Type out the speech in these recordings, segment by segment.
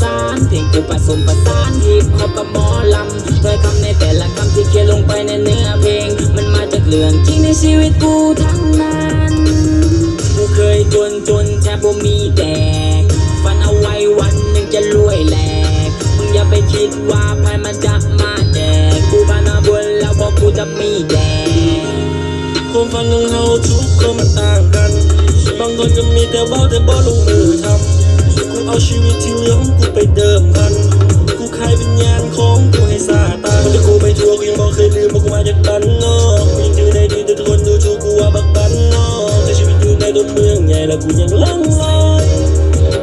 สานเพลงกูผสมผสานฮิปฮอปกับหมอลำถ้อยคำในแต่ละคำที่เขียนลงไปในเนื้อเพลง มันมาจากเรื่องจริงในชีวิตกูทั้งนั้นกูเคยจนจนแทบบ่มีแดกฝันเอาไว้วันหนึ่งจะรวยแหลกมึงอย่าไปคิดว่าภายมันจะมาแดกกูพานาบนแล้วบอกูจะมีแดกความฝันของเราทุกคนมันต่างกัน บางคนก็มีแต่เบ้าแต่บ่ลงมือทำ อย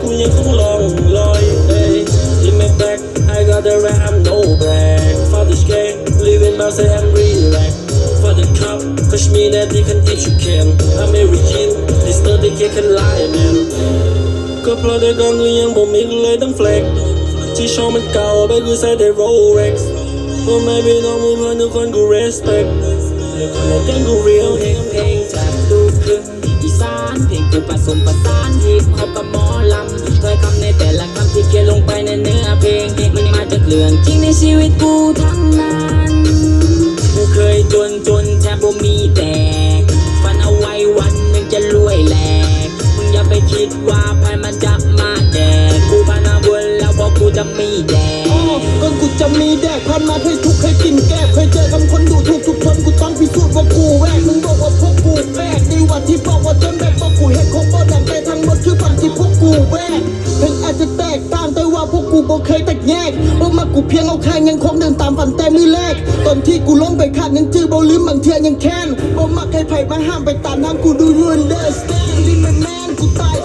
กูยังคงล่องลอย Hey, in my back I got the rap I'm no black For this game living by say I'm relax For the cup Push me that they can if you can I'm American This not they can lie man ก็เพราะแต่ก่อนกูยังบ่มีก็เลยต้อง flex ที่ช่องมันเก่าไปกูใส่แต่ Rolex พ่อแม่พี่น้องหมู่เพื่อนทุกคนกู respect และคนในแก๊งกู real เพลงเเพลงกูผสมผสานฮิปฮอปกับหมอลำถ้อยคำในแต่ละคำที่เขียนลงไปในเนื้อเพลงมันมาจากเรื่องจริงในชีวิตกูทั้งนั้นกูเคยจนจนแท กูแวกถึงอาจจะแตกต่างแต่ว่าพวกกูบ่เคยแตกแยกบ่มากูเพียงเอาข้างยังคงเดินตามฝันแต่มือแรก ตอนที่กูล้มไปขาดยังจื้อบ่ลืมบางเทื่อยังแค้นบ่มักให้ไผมาห้ามไปตามทางกูดูยูนเดอร์สแตนลิมแมนกูตาย